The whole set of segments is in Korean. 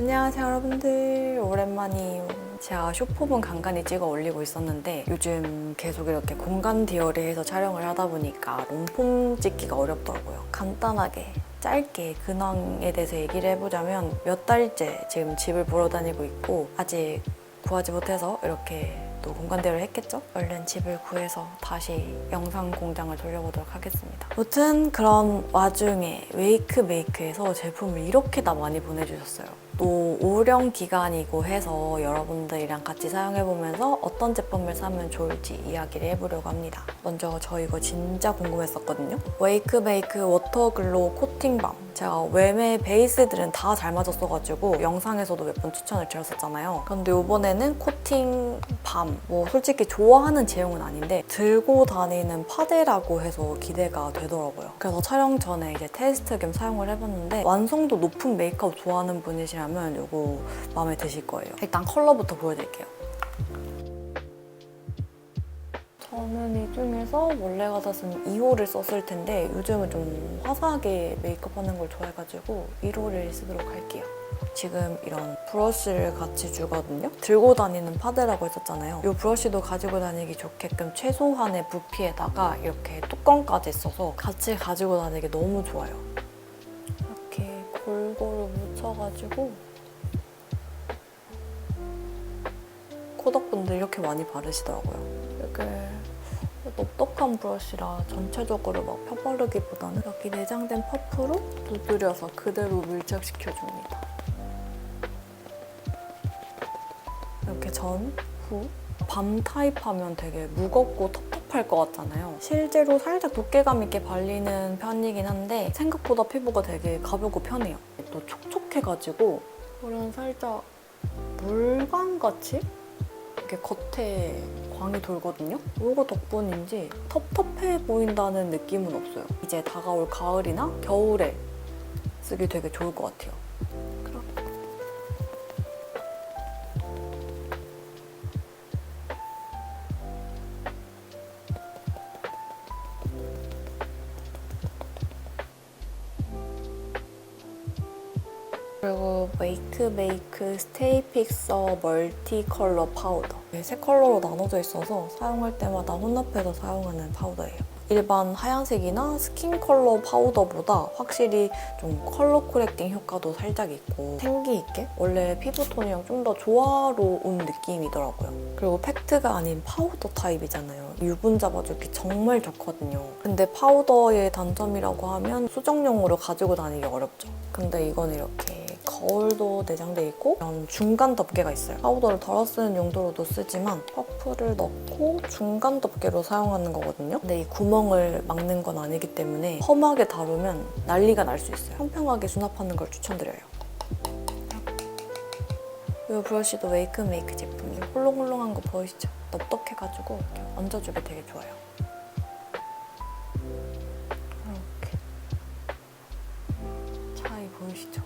안녕하세요 여러분들. 오랜만이에요 제가 쇼폼은 간간히 찍어 올리고 있었는데 요즘 계속 이렇게 공간 디어리해서 촬영을 하다 보니까 롱폼 찍기가 어렵더라고요. 간단하게 짧게 근황에 대해서 얘기를 해보자면 몇 달째 지금 집을 보러 다니고 있고 아직 구하지 못해서 이렇게 또 공간 대여를 했겠죠? 얼른 집을 구해서 다시 영상 공장을 돌려보도록 하겠습니다. 무튼 그런 와중에 웨이크 메이크에서 제품을 이렇게 나 많이 보내주셨어요. 또 오령 기간이고 해서 여러분들이랑 같이 사용해보면서 어떤 제품을 사면 좋을지 이야기를 해보려고 합니다. 먼저 저 이거 진짜 궁금했었거든요. 웨이크 메이크 워터글로우 코팅밤. 제가 웨메 베이스들은 다 잘 맞았어가지고 영상에서도 몇 번 추천을 드렸었잖아요. 그런데 이번에는 코팅 밤. 뭐 솔직히 좋아하는 제형은 아닌데 들고 다니는 파데라고 해서 기대가 되더라고요. 그래서 촬영 전에 이제 테스트 겸 사용을 해봤는데 완성도 높은 메이크업 좋아하는 분이시라면 이거 마음에 드실 거예요. 일단 컬러부터 보여드릴게요. 저는 이 중에서 원래 같았으면 2호를 썼을 텐데 요즘은 좀 화사하게 메이크업 하는 걸 좋아해가지고 1호를 쓰도록 할게요. 지금 이런 브러쉬를 같이 주거든요. 들고 다니는 파데라고 했었잖아요. 이 브러쉬도 가지고 다니기 좋게끔 최소한의 부피에다가 이렇게 뚜껑까지 써서 같이 가지고 다니기 너무 좋아요. 이렇게 골고루 묻혀가지고 코덕분들 이렇게 많이 바르시더라고요. 이렇게 넓적한 브러쉬라 전체적으로 막 펴바르기보다는 여기 내장된 퍼프로 두드려서 그대로 밀착시켜줍니다. 이렇게 전, 후. 밤 타입하면 되게 무겁고 텁텁할 것 같잖아요. 실제로 살짝 두께감 있게 발리는 편이긴 한데 생각보다 피부가 되게 가볍고 편해요. 또 촉촉해가지고 이런 살짝 물광같이 이렇게 겉에 광이 돌거든요. 이거 덕분인지 텁텁해 보인다는 느낌은 없어요. 이제 다가올 가을이나 겨울에 쓰기 되게 좋을 것 같아요. 그리고 메이크 메이크 스테이 픽서 멀티 컬러 파우더 네, 세 컬러로 나눠져 있어서 사용할 때마다 혼납해서 사용하는 파우더예요. 일반 하얀색이나 스킨 컬러 파우더보다 확실히 좀 컬러 코렉팅 효과도 살짝 있고 생기 있게 원래 피부 톤이랑 좀 더 조화로운 느낌이더라고요. 그리고 팩트가 아닌 파우더 타입이잖아요. 유분 잡아주기 정말 좋거든요. 근데 파우더의 단점이라고 하면 수정용으로 가지고 다니기 어렵죠. 근데 이건 이렇게 거울도 내장돼 있고 이런 중간 덮개가 있어요. 파우더를 덜어 쓰는 용도로도 쓰지만 퍼프를 넣고 중간 덮개로 사용하는 거거든요. 근데 이 구멍을 막는 건 아니기 때문에 험하게 다루면 난리가 날 수 있어요. 평평하게 수납하는 걸 추천드려요. 이 브러쉬도 웨이크 메이크 제품이에요. 홀롱홀롱한 거 보이시죠? 넙떡해가지고 이렇게 얹어주기 되게 좋아요. 이렇게 차이 보이시죠?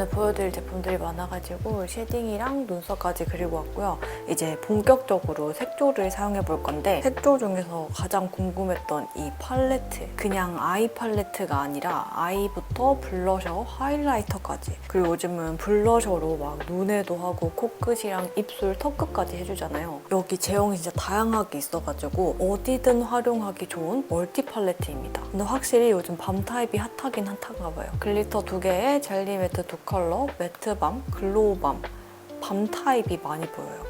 오늘 보여드릴 제품들이 많아가지고 쉐딩이랑 눈썹까지 그리고 왔고요. 이제 본격적으로 색조를 사용해 볼 건데 색조 중에서 가장 궁금했던 이 팔레트 그냥 아이 팔레트가 아니라 아이부터 블러셔, 하이라이터까지 그리고 요즘은 블러셔로 막 눈에도 하고 코끝이랑 입술, 턱끝까지 해주잖아요. 여기 제형이 진짜 다양하게 있어가지고 어디든 활용하기 좋은 멀티 팔레트입니다. 근데 확실히 요즘 밤 타입이 핫하긴 핫한가 봐요. 글리터 두 개에 젤리 매트 두 컬러, 매트밤, 글로우밤, 밤 타입이 많이 보여요.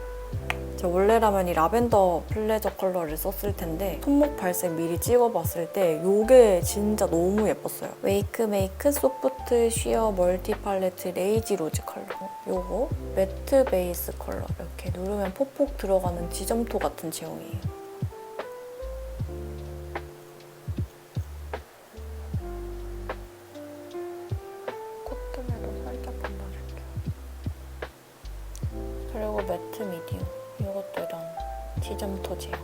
저 원래라면 이 라벤더 플레저 컬러를 썼을 텐데 손목 발색 미리 찍어봤을 때 이게 진짜 너무 예뻤어요. 웨이크 메이크 소프트 쉬어 멀티 팔레트 레이지 로즈 컬러. 요거 매트 베이스 컬러. 이렇게 누르면 폭폭 들어가는 지점토 같은 제형이에요. 그리고 매트 미디움. 이것도 이런 지점토 제형.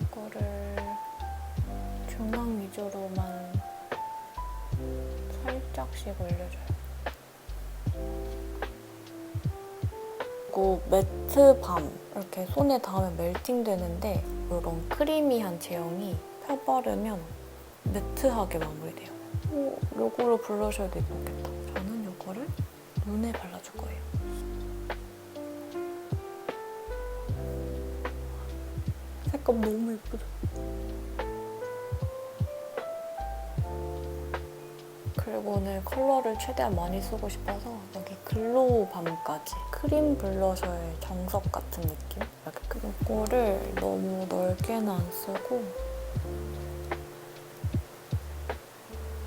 이거를 중앙 위주로만 살짝씩 올려줘요. 그리고 매트 밤 이렇게 손에 닿으면 멜팅 되는데 이런 크리미한 제형이 펴바르면 매트하게 마무리돼요. 오, 요거로 블러셔도 예쁘겠다. 저는 요거를 눈에 발라줄 거예요. 색감 너무 예쁘죠? 그리고 오늘 컬러를 최대한 많이 쓰고 싶어서 여기 글로우 밤까지 크림 블러셔의 정석 같은 느낌? 이렇게 이거를 너무 넓게는 안 쓰고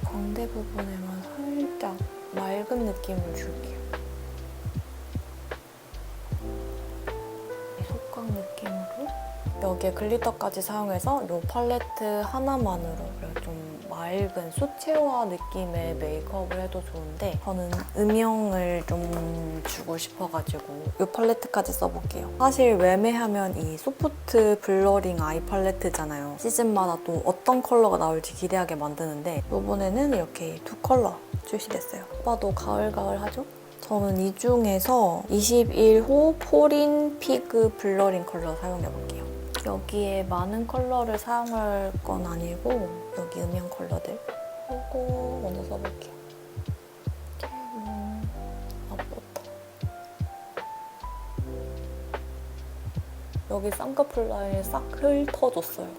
광대 부분에만 살짝 맑은 느낌을 줄게요. 여기에 글리터까지 사용해서 이 팔레트 하나만으로 좀 맑은 수채화 느낌의 메이크업을 해도 좋은데 저는 음영을 좀 주고 싶어가지고 이 팔레트까지 써볼게요. 사실 웨메하면 이 소프트 블러링 아이 팔레트잖아요. 시즌마다 또 어떤 컬러가 나올지 기대하게 만드는데 이번에는 이렇게 두 컬러 출시됐어요. 오빠도 가을가을하죠? 저는 이 중에서 21호 포린 피그 블러링 컬러 사용해볼게요. 여기에 많은 컬러를 사용할 건 아니고 여기 음영 컬러들 이거 먼저 써볼게요. 앞부터 여기 쌍꺼풀 라인을 싹 훑어줬어요.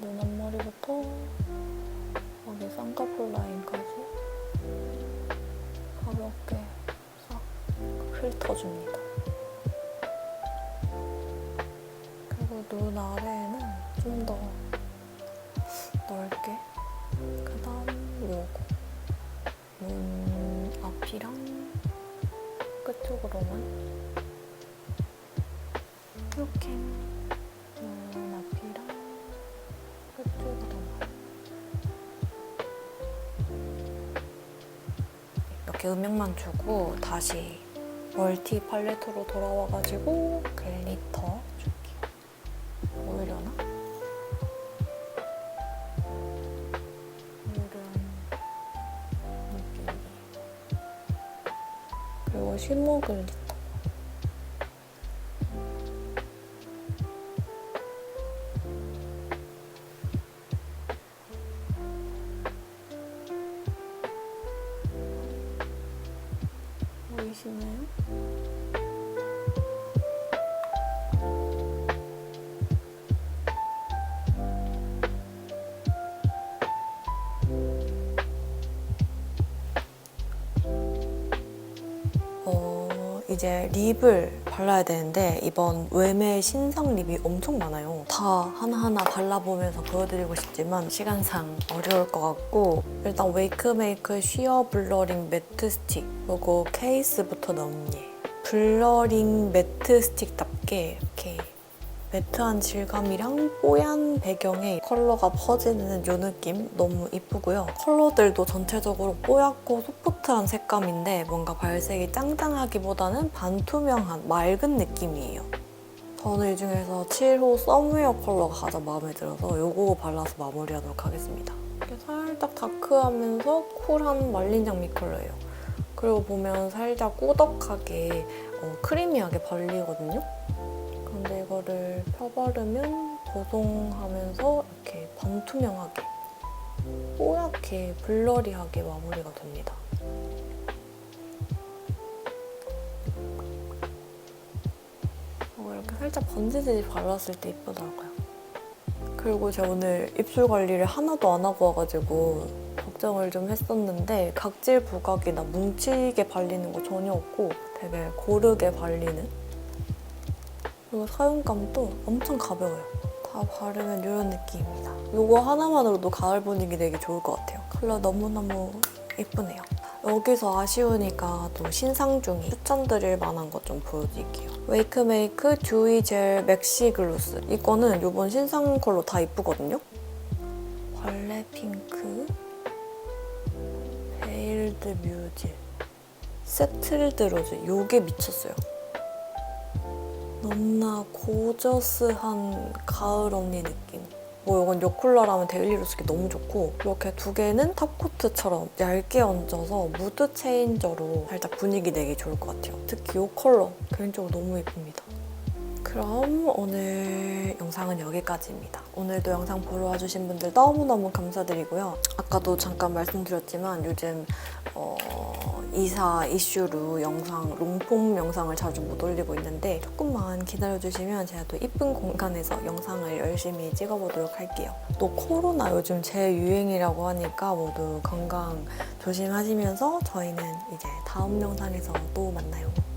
눈 앞머리부터 여기 쌍꺼풀 라인까지 가볍게 싹 훑어줍니다. 눈 아래에는 좀 더 넓게 그 다음 요거 눈 앞이랑 끝쪽으로만 이렇게 눈 앞이랑 끝쪽으로만 이렇게 음영만 주고 다시 멀티 팔레트로 돌아와가지고 글리터 실모 글리터 보이시나요? 이제 립을 발라야 되는데 이번 웨메 신상 립이 엄청 많아요. 다 하나하나 발라보면서 보여드리고 싶지만 시간상 어려울 것 같고 일단 웨이크메이크 쉬어 블러링 매트 스틱 그리고 케이스부터 넣니 블러링 매트 스틱답게 이렇게 매트한 질감이랑 뽀얀 배경에 컬러가 퍼지는 이 느낌 너무 이쁘고요. 컬러들도 전체적으로 뽀얗고 소프트한 색감인데 뭔가 발색이 짱짱하기보다는 반투명한 맑은 느낌이에요. 저는 이 중에서 7호 썸웨어 컬러가 가장 마음에 들어서 이거 발라서 마무리하도록 하겠습니다. 살짝 다크하면서 쿨한 말린 장미 컬러예요. 그리고 보면 살짝 꾸덕하게 어, 크리미하게 발리거든요. 이거를 펴바르면 보송하면서 이렇게 반투명하게 뽀얗게 블러리하게 마무리가 됩니다. 어, 이렇게 살짝 번지듯이 발랐을 때 이쁘더라고요. 그리고 제가 오늘 입술 관리를 하나도 안 하고 와가지고 걱정을 좀 했었는데 각질 부각이나 뭉치게 발리는 거 전혀 없고 되게 고르게 발리는 그리고 사용감도 엄청 가벼워요. 다 바르면 이런 느낌입니다. 이거 하나만으로도 가을 분위기 내기 좋을 것 같아요. 컬러 너무너무 예쁘네요. 여기서 아쉬우니까 또 신상 중에 추천드릴 만한 것 좀 보여드릴게요. 웨이크메이크 듀이 젤 맥시 글로스. 이거는 이번 신상 컬러 다 이쁘거든요. 벌레 핑크, 베일드 뮤즈, 세틀드 로즈. 이게 미쳤어요. 너무나 고저스한 가을 언니 느낌. 뭐 이건 요 쿨러라면 데일리로 쓰기 너무 좋고 이렇게 두 개는 탑코트처럼 얇게 얹어서 무드 체인저로 살짝 분위기 내기 좋을 것 같아요. 특히 이 컬러 개인적으로 너무 예쁩니다. 그럼 오늘 영상은 여기까지입니다. 오늘도 영상 보러 와주신 분들 너무너무 감사드리고요. 아까도 잠깐 말씀드렸지만 요즘 어, 이사 이슈로 영상, 롱폼 영상을 자주 못 올리고 있는데 조금만 기다려주시면 제가 또 이쁜 공간에서 영상을 열심히 찍어보도록 할게요. 또 코로나 요즘 재유행이라고 하니까 모두 건강 조심하시면서 저희는 이제 다음 영상에서 또 만나요.